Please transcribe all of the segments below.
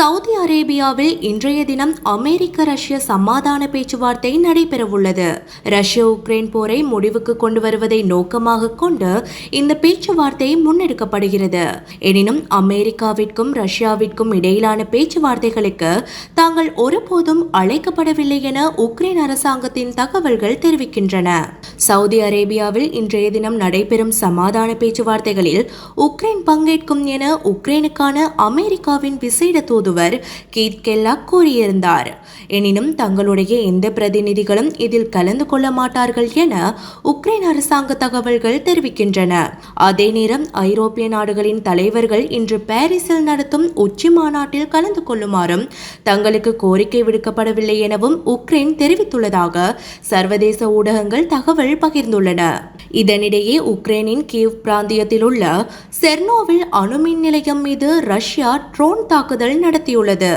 Saudi அரேபியாவில் இன்றைய தினம் அமெரிக்க ரஷ்ய சமாதான பேச்சுவார்த்தை நடைபெறவுள்ளது. ரஷ்ய உக்ரைன் போரை முடிவுக்கு கொண்டு வருவதை நோக்கமாக கொண்டு இந்த பேச்சுவார்த்தை முன்னெடுக்கப்படுகிறது. எனினும் அமெரிக்காவிற்கும் ரஷ்யாவிற்கும் இடையிலான பேச்சுவார்த்தைகளுக்கு தாங்கள் ஒருபோதும் அழைக்கப்படவில்லை என உக்ரைன் அரசாங்கத்தின் தகவல்கள் தெரிவிக்கின்றன. சவுதி அரேபியாவில் இன்றைய தினம் நடைபெறும் சமாதான பேச்சுவார்த்தைகளில் உக்ரைன் பங்கேற்கும் என உக்ரைனுக்கான அமெரிக்காவின் விசேட தூதுவர் கீத் கெல்லாக் கூறியிருந்தார். எனினும் தங்களுடைய எந்த பிரதிநிதிகளும் இதில் கலந்து கொள்ள மாட்டார்கள் என உக்ரைன் அரசாங்க தகவல்கள் தெரிவிக்கின்றன. அதே நேரம் ஐரோப்பிய நாடுகளின் தலைவர்கள் இன்று பாரிஸில் நடத்தும் உச்சி மாநாட்டில் கலந்து கொள்ளுமாறும் தங்களுக்கு கோரிக்கை விடுக்கப்படவில்லை எனவும் உக்ரைன் தெரிவித்துள்ளதாக சர்வதேச ஊடகங்கள் தகவல் பகிர்ந்துள்ளன. இதனிடையே உக்ரைனின் கீவ் பிராந்தியத்தில் உள்ள செர்னோவில் அணுமின் நிலையம் மீது ரஷ்யா ட்ரோன் தாக்குதல் நடத்தியுள்ளது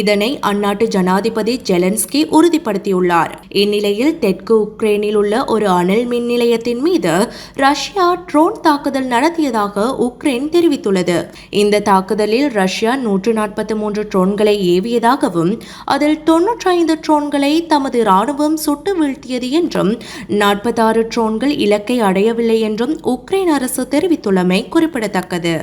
இதனை அந்நாட்டு ஜனாதிபதி ஜெலன்ஸ்கி உறுதிப்படுத்தியுள்ளார். இந்நிலையில் தெற்கு உக்ரைனில் உள்ள ஒரு அனல் மின் நிலையத்தின் மீது ரஷ்யா ட்ரோன் தாக்குதல் நடத்தியதாக உக்ரைன் தெரிவித்துள்ளது. இந்த தாக்குதலில் ரஷ்யா நூற்று நாற்பத்தி மூன்று ட்ரோன்களை ஏவியதாகவும் அதில் தொன்னூற்றி ஐந்து ட்ரோன்களை தமது ராணுவம் சுட்டு வீழ்த்தியது என்றும் நாற்பத்தாறு ட்ரோன்கள் இலக்கை அடையவில்லை என்றும் உக்ரைன் அரசு தெரிவித்துள்ளமை குறிப்பிடத்தக்கது.